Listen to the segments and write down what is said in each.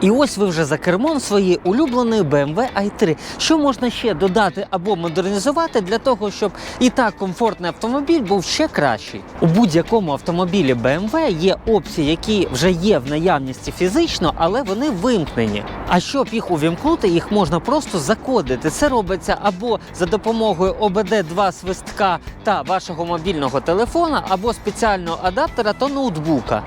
І ось ви вже за кермом своєї улюбленої BMW i3. Що можна ще додати або модернізувати для того, щоб і так комфортний автомобіль був ще кращий? У будь-якому автомобілі BMW є опції, які вже є в наявності фізично, але вони вимкнені. А щоб їх увімкнути, їх можна просто закодити. Це робиться або за допомогою OBD2 свистка та вашого мобільного телефона, або спеціального адаптера та ноутбука.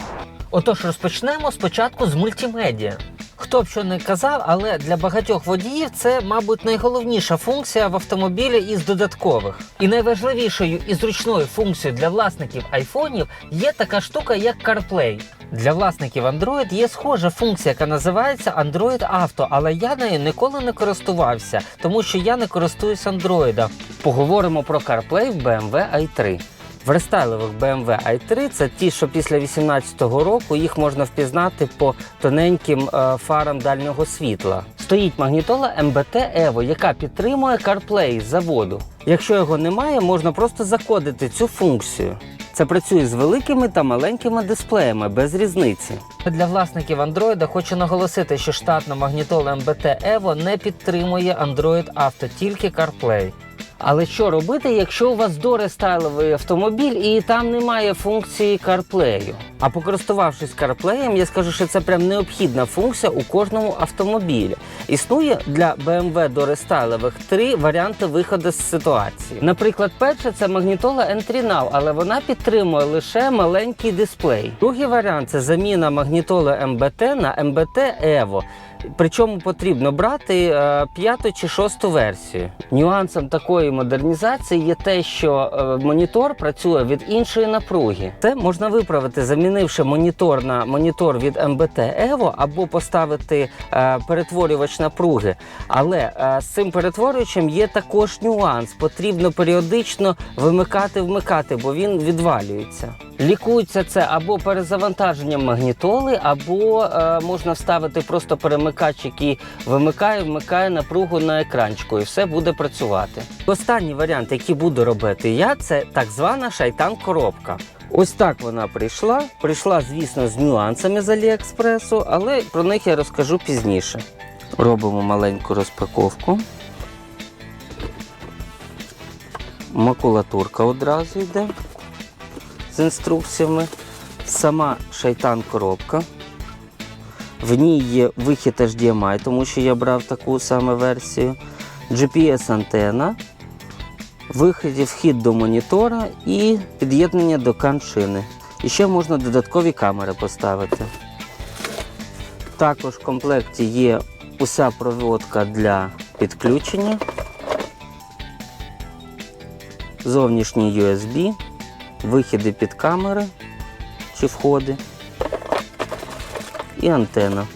Отож, розпочнемо спочатку з мультимедіа. Хто б що не казав, але для багатьох водіїв це, мабуть, найголовніша функція в автомобілі із додаткових. І найважливішою і зручною функцією для власників айфонів є така штука, як CarPlay. Для власників Android є схожа функція, яка називається Android Auto, але я нею ніколи не користувався, тому що я не користуюсь Android. Поговоримо про CarPlay в BMW i3. В рестайлових BMW i3 це ті, що після 18-го року їх можна впізнати по тоненьким е, фарам дальнього світла. Стоїть магнітола MBT Evo, яка підтримує CarPlay з заводу. Якщо його немає, можна просто закодити цю функцію. Це працює з великими та маленькими дисплеями без різниці. Для власників Android хочу наголосити, що штатна магнітола MBT Evo не підтримує Android Auto, тільки CarPlay. Але що робити, якщо у вас дорестайловий автомобіль і там немає функції CarPlay? А покористувавшись CarPlay, я скажу, що це прям необхідна функція у кожному автомобілі. Існує для BMW дорестайлових три варіанти виходу з ситуації. Наприклад, перше це магнітола Entry Now, але вона підтримує лише маленький дисплей. Другий варіант це заміна магнітоли MBT на MBT Evo. Причому потрібно брати е, п'яту чи шосту версію. Нюансом такої модернізації є те, що е, монітор працює від іншої напруги. Це можна виправити, замінивши монітор на монітор від MBT Evo або поставити е, перетворювач напруги. Але з цим перетворювачем є також нюанс. Потрібно періодично вимикати-вмикати, бо він відвалюється. Лікується це або перезавантаженням магнітоли, або е, можна вставити просто перемикач, який вимикає, вмикає напругу на екранчику, і все буде працювати. Останній варіант, який буду робити я, це так звана шайтан-коробка. Ось так вона прийшла. Прийшла, звісно, з нюансами з Аліекспресу, але про них я розкажу пізніше. Робимо маленьку розпаковку. Макулатурка одразу йде інструкціями. Сама шайтан-коробка. В ній є вихід HDMI, тому що я брав таку саме версію. GPS-антена, вихід вхід до монітора і під'єднання до каншини. І ще можна додаткові камери поставити. Також в комплекті є уся проводка для підключення, зовнішній USB, вихіди під камери чи входи і антена.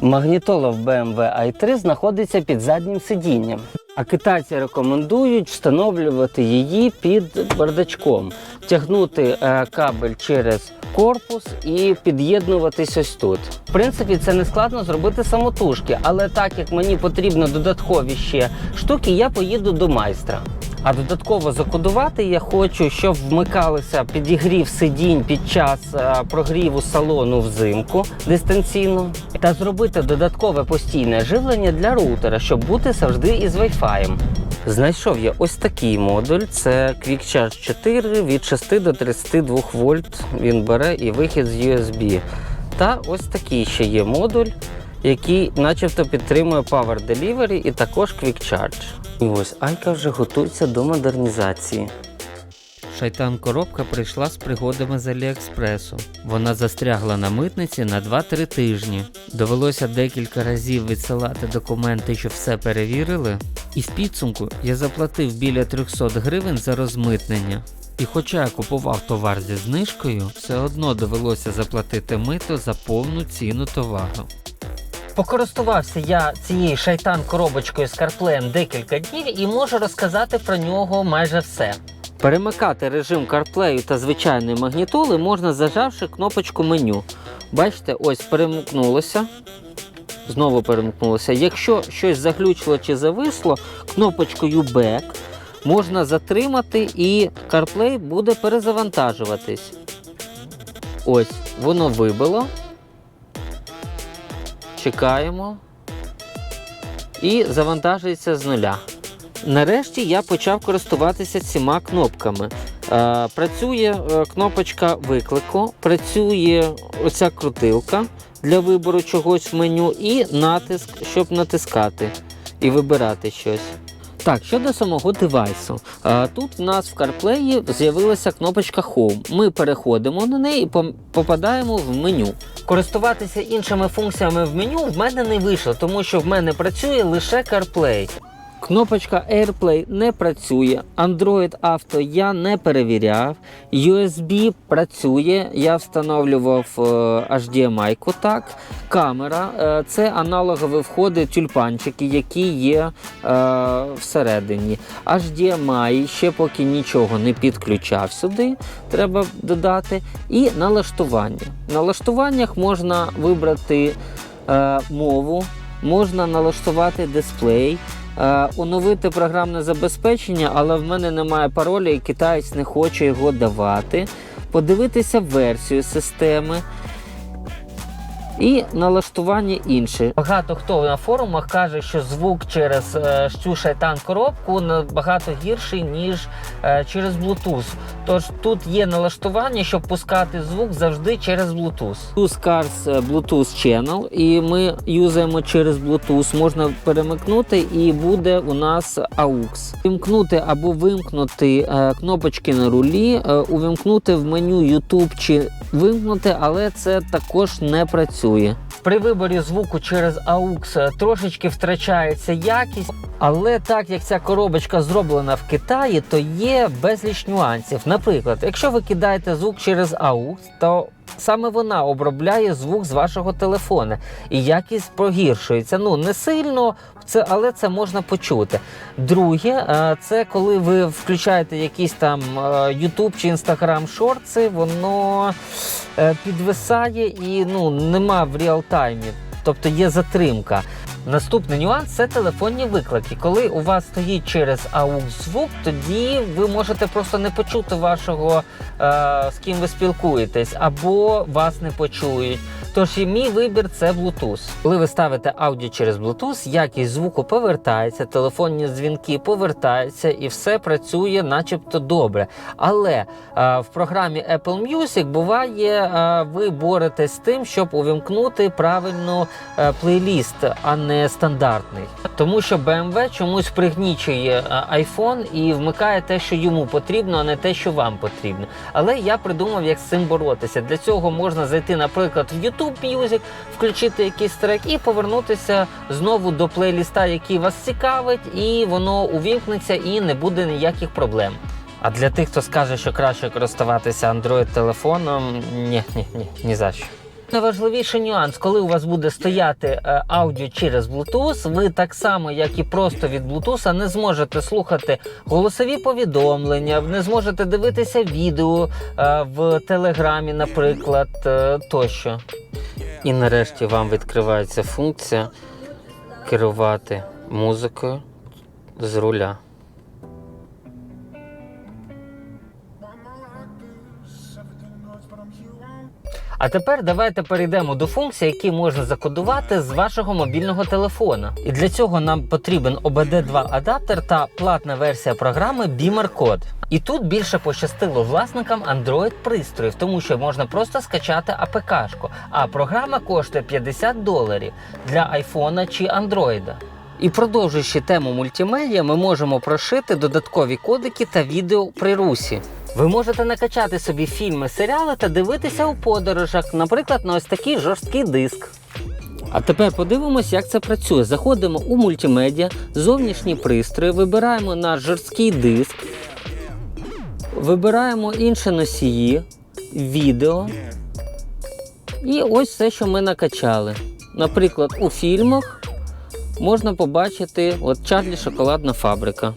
Магнітола в BMW i3 знаходиться під заднім сидінням. А китайці рекомендують встановлювати її під бардачком, тягнути е, кабель через корпус і під'єднуватись ось тут. В принципі, це не складно зробити самотужки, але так як мені потрібно додаткові ще штуки, я поїду до майстра. А додатково закодувати я хочу, щоб вмикалися підігрів сидінь під час е, прогріву салону взимку дистанційно, та зробити додаткове постійне живлення для роутера, щоб бути завжди із Wi-Fi. Знайшов я ось такий модуль. Це Quick Charge 4 від 6 до 32 вольт. Він бере і вихід з USB. Та ось такий ще є модуль, який начебто підтримує Power Delivery і також Quick Charge. І ось Айка вже готується до модернізації. Шайтан коробка прийшла з пригодами з Аліекспресу. Вона застрягла на митниці на 2-3 тижні. Довелося декілька разів відсилати документи, щоб все перевірили. І в підсумку я заплатив біля 300 гривень за розмитнення. І хоча я купував товар зі знижкою, все одно довелося заплатити мито за повну ціну товару. Покористувався я цією шайтан коробочкою з CarPlay декілька днів і можу розказати про нього майже все. Перемикати режим CarPlay та звичайної магнітоли можна зажавши кнопочку меню. Бачите, ось перемкнулося. Знову перемкнулося. Якщо щось заглючило чи зависло, кнопочкою Back можна затримати і CarPlay буде перезавантажуватись. Ось, воно вибило. Чекаємо і завантажується з нуля. Нарешті я почав користуватися цими кнопками. Е, працює е, кнопочка виклику, працює оця крутилка для вибору чогось в меню і натиск, щоб натискати і вибирати щось. Так, щодо самого девайсу. Тут в нас в CarPlay з'явилася кнопочка Home. Ми переходимо на неї і попадаємо в меню. Користуватися іншими функціями в меню в мене не вийшло, тому що в мене працює лише CarPlay. Кнопочка AirPlay не працює, Android Auto я не перевіряв. USB працює, я встановлював е, HDMI так. Камера е, це аналогові входи тюльпанчики, які є е, всередині. HDMI ще поки нічого не підключав сюди, треба додати. І налаштування. В налаштуваннях можна вибрати е, мову, можна налаштувати дисплей. Е, оновити програмне забезпечення, але в мене немає пароля і китаєць не хоче його давати. Подивитися версію системи. І налаштування інше. Багато хто на форумах каже, що звук через е, цю шайтан коробку набагато гірший, ніж е, через Bluetooth. Тож тут є налаштування, щоб пускати звук завжди через Bluetooth. Тут Cars е, Bluetooth Channel, і ми юзаємо через Bluetooth. Можна перемикнути, і буде у нас AUX. Вимкнути або вимкнути е, кнопочки на рулі, е, увімкнути в меню YouTube чи вимкнути, але це також не працює. При виборі звуку через AUX трошечки втрачається якість, але так як ця коробочка зроблена в Китаї, то є безліч нюансів. Наприклад, якщо ви кидаєте звук через AUX, то саме вона обробляє звук з вашого телефона, і якість погіршується. Ну не сильно, це, але це можна почути. Друге, е, це коли ви включаєте якісь там е, YouTube чи Instagram шорти, воно е, підвисає і ну нема в реал-таймі. Тобто є затримка. Наступний нюанс це телефонні виклики. Коли у вас стоїть через AUX звук, тоді ви можете просто не почути вашого, е, з ким ви спілкуєтесь, або вас не почують. Тож і мій вибір це Bluetooth. Коли ви ставите аудіо через Bluetooth, якість звуку повертається, телефонні дзвінки повертаються і все працює, начебто добре. Але е, в програмі Apple Music буває, е, ви боретесь з тим, щоб увімкнути правильно е, плейліст, а не стандартний. Тому що BMW чомусь пригнічує е, iPhone і вмикає те, що йому потрібно, а не те, що вам потрібно. Але я придумав, як з цим боротися. Для цього можна зайти, наприклад, в YouTube Music, включити якийсь трек і повернутися знову до плейліста, який вас цікавить, і воно увімкнеться і не буде ніяких проблем. А для тих, хто скаже, що краще користуватися Android телефоном, ні, ні, ні, ні за що. Найважливіший нюанс, коли у вас буде стояти е, аудіо через Bluetooth, ви так само, як і просто від Bluetooth, не зможете слухати голосові повідомлення, не зможете дивитися відео е, в Телеграмі, наприклад, е, тощо. І нарешті вам відкривається функція керувати музикою з руля. А тепер давайте перейдемо до функцій, які можна закодувати з вашого мобільного телефона. І для цього нам потрібен OBD2 адаптер та платна версія програми Beamer Code. І тут більше пощастило власникам Android пристроїв, тому що можна просто скачати АПК-шку, а програма коштує 50 доларів для айфона чи Андроїда. І продовжуючи тему мультимедіа, ми можемо прошити додаткові кодики та відео при русі. Ви можете накачати собі фільми, серіали та дивитися у подорожах, наприклад, на ось такий жорсткий диск. А тепер подивимось, як це працює. Заходимо у мультимедіа, зовнішні пристрої, вибираємо наш жорсткий диск, вибираємо інші носії, відео. І ось все, що ми накачали. Наприклад, у фільмах можна побачити от Чарлі Шоколадна фабрика.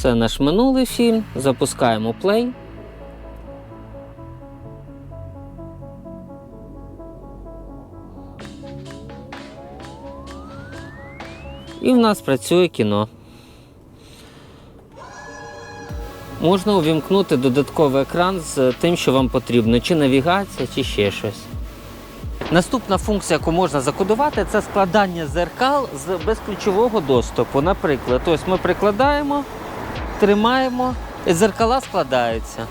Це наш минулий фільм. Запускаємо плей. І в нас працює кіно. Можна увімкнути додатковий екран з тим, що вам потрібно, чи навігація, чи ще щось. Наступна функція, яку можна закодувати, це складання зеркал з безключового доступу. Наприклад, ось ми прикладаємо, тримаємо, і зеркала складаються.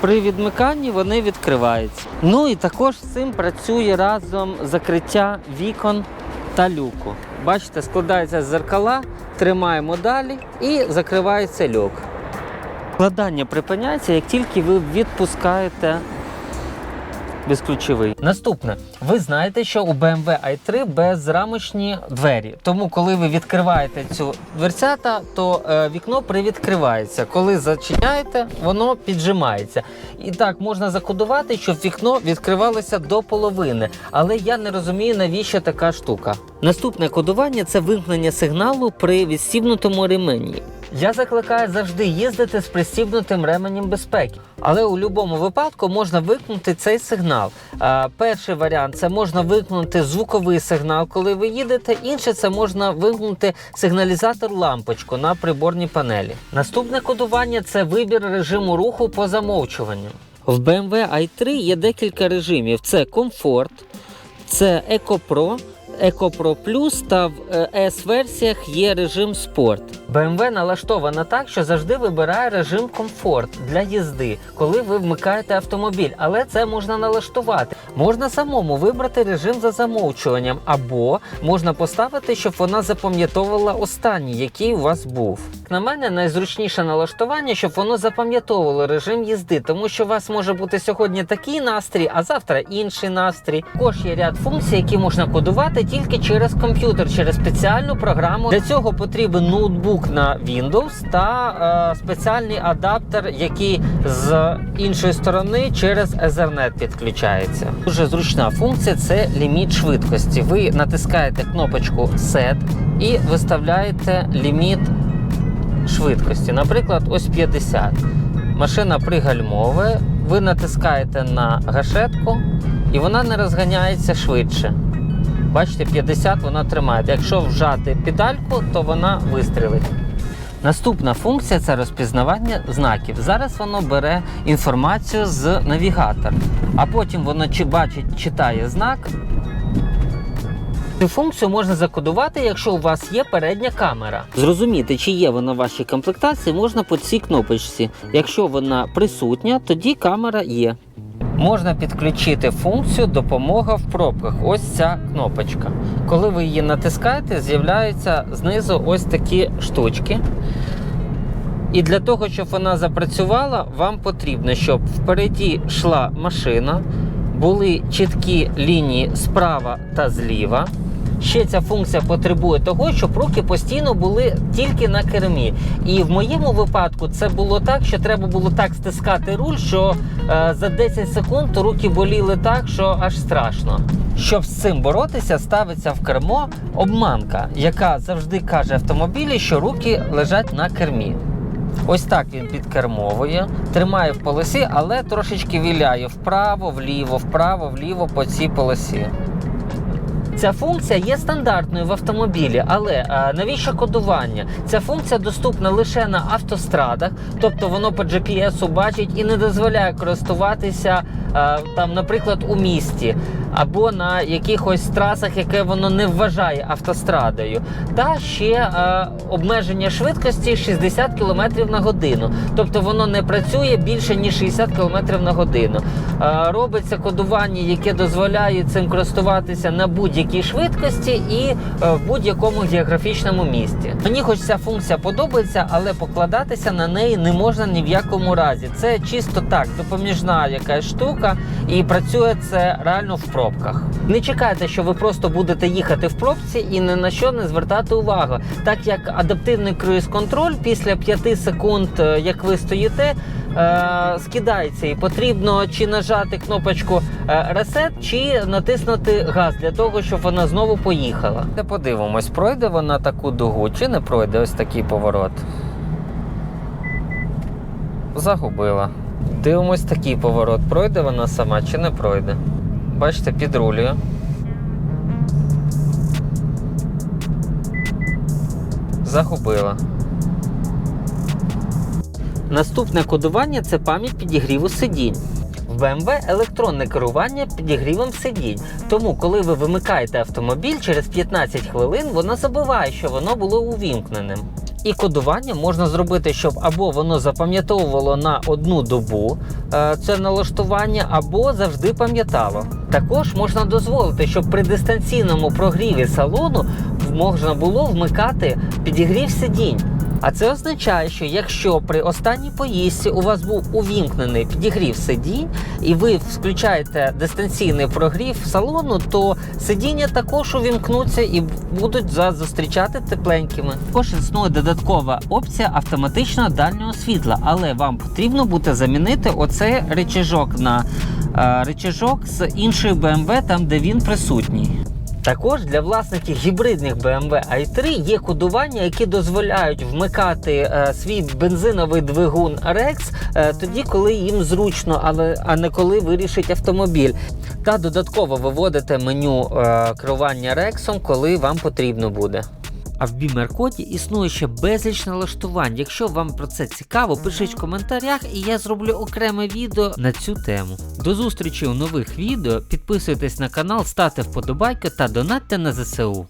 При відмиканні вони відкриваються. Ну і також з цим працює разом закриття вікон та люку. Бачите, складаються зеркала, тримаємо далі і закривається люк. Складання припиняється, як тільки ви відпускаєте безключовий. Наступне, ви знаєте, що у BMW i3 безрамочні двері. Тому, коли ви відкриваєте цю дверцята, то е, вікно привідкривається. Коли зачиняєте, воно піджимається. І так можна закодувати, щоб вікно відкривалося до половини. Але я не розумію, навіщо така штука. Наступне кодування це вимкнення сигналу при відстібнутому ремені. Я закликаю завжди їздити з пристібнутим ременем безпеки, але у будь-якому випадку можна вимкнути цей сигнал. Перший варіант це можна вимкнути звуковий сигнал, коли ви їдете. Інший це можна вимкнути сигналізатор лампочку на приборній панелі. Наступне кодування це вибір режиму руху по замовчуванню. В BMW i3 є декілька режимів: це комфорт, це Eco Pro, Eco Pro Plus та в е, S-версіях є режим спорт. BMW налаштована так, що завжди вибирає режим комфорт для їзди, коли ви вмикаєте автомобіль, але це можна налаштувати. Можна самому вибрати режим за замовчуванням, або можна поставити, щоб вона запам'ятовувала останній, який у вас був. На мене найзручніше налаштування, щоб воно запам'ятовувало режим їзди, тому що у вас може бути сьогодні такий настрій, а завтра інший настрій. Також є ряд функцій, які можна кодувати тільки через комп'ютер, через спеціальну програму. Для цього потрібен ноутбук на Windows та е, спеціальний адаптер, який з іншої сторони через Ethernet підключається. Дуже зручна функція це ліміт швидкості. Ви натискаєте кнопочку Set і виставляєте ліміт швидкості. Наприклад, ось 50. Машина пригальмовує, ви натискаєте на гашетку і вона не розганяється швидше. Бачите, 50 вона тримає. Якщо вжати педальку, то вона вистрілить. Наступна функція це розпізнавання знаків. Зараз воно бере інформацію з навігатора, а потім воно чи бачить, читає знак. Цю функцію можна закодувати, якщо у вас є передня камера. Зрозуміти, чи є вона в вашій комплектації, можна по цій кнопочці. Якщо вона присутня, тоді камера є. Можна підключити функцію допомога в пробках. Ось ця кнопочка. Коли ви її натискаєте, з'являються знизу ось такі штучки. І для того, щоб вона запрацювала, вам потрібно, щоб впереді йшла машина, були чіткі лінії справа та зліва. Ще ця функція потребує того, щоб руки постійно були тільки на кермі. І в моєму випадку це було так, що треба було так стискати руль, що е, за 10 секунд руки боліли так, що аж страшно. Щоб з цим боротися, ставиться в кермо обманка, яка завжди каже автомобілі, що руки лежать на кермі. Ось так він підкермовує, тримає в полосі, але трошечки віляє вправо, вліво, вправо, вліво по цій полосі. Ця функція є стандартною в автомобілі, але а, навіщо кодування? Ця функція доступна лише на автострадах, тобто воно по GPS бачить і не дозволяє користуватися а, там, наприклад, у місті або на якихось трасах, яке воно не вважає автострадою. Та ще а, обмеження швидкості 60 км на годину. Тобто воно не працює більше ніж 60 км на годину. А, робиться кодування, яке дозволяє цим користуватися на будь-якій швидкості і е, в будь-якому географічному місті. Мені хоч ця функція подобається, але покладатися на неї не можна ні в якому разі. Це чисто так, допоміжна якась штука, і працює це реально в пробках. Не чекайте, що ви просто будете їхати в пробці і ні на що не звертати увагу, так як адаптивний круїз-контроль після 5 секунд, е, як ви стоїте. е, Скидається і потрібно чи нажати кнопочку Reset, чи натиснути газ для того, щоб вона знову поїхала. Подивимось, пройде вона таку дугу, чи не пройде ось такий поворот. Загубила. Дивимось такий поворот. Пройде вона сама чи не пройде. Бачите, підрулює. Загубила. Наступне кодування це пам'ять підігріву сидінь. В BMW електронне керування підігрівом сидінь. Тому, коли ви вимикаєте автомобіль, через 15 хвилин воно забуває, що воно було увімкненим. І кодування можна зробити, щоб або воно запам'ятовувало на одну добу е, це налаштування, або завжди пам'ятало. Також можна дозволити, щоб при дистанційному прогріві салону можна було вмикати підігрів сидінь. А це означає, що якщо при останній поїздці у вас був увімкнений підігрів сидінь, і ви включаєте дистанційний прогрів салону, то сидіння також увімкнуться і будуть за- зустрічати тепленькими. Також існує додаткова опція автоматичного дальнього світла, але вам потрібно буде замінити оцей речажок на е, речажок з іншої BMW, там де він присутній. Також для власників гібридних BMW i3 є кодування, які дозволяють вмикати е, свій бензиновий двигун Rex е, тоді, коли їм зручно, але а не коли вирішить автомобіль. Та додатково виводите меню е, керування Рексом, коли вам потрібно буде. А в Бімер-коді існує ще безліч налаштувань. Якщо вам про це цікаво, пишіть в коментарях, і я зроблю окреме відео на цю тему. До зустрічі у нових відео. Підписуйтесь на канал, ставте вподобайки та донатьте на ЗСУ.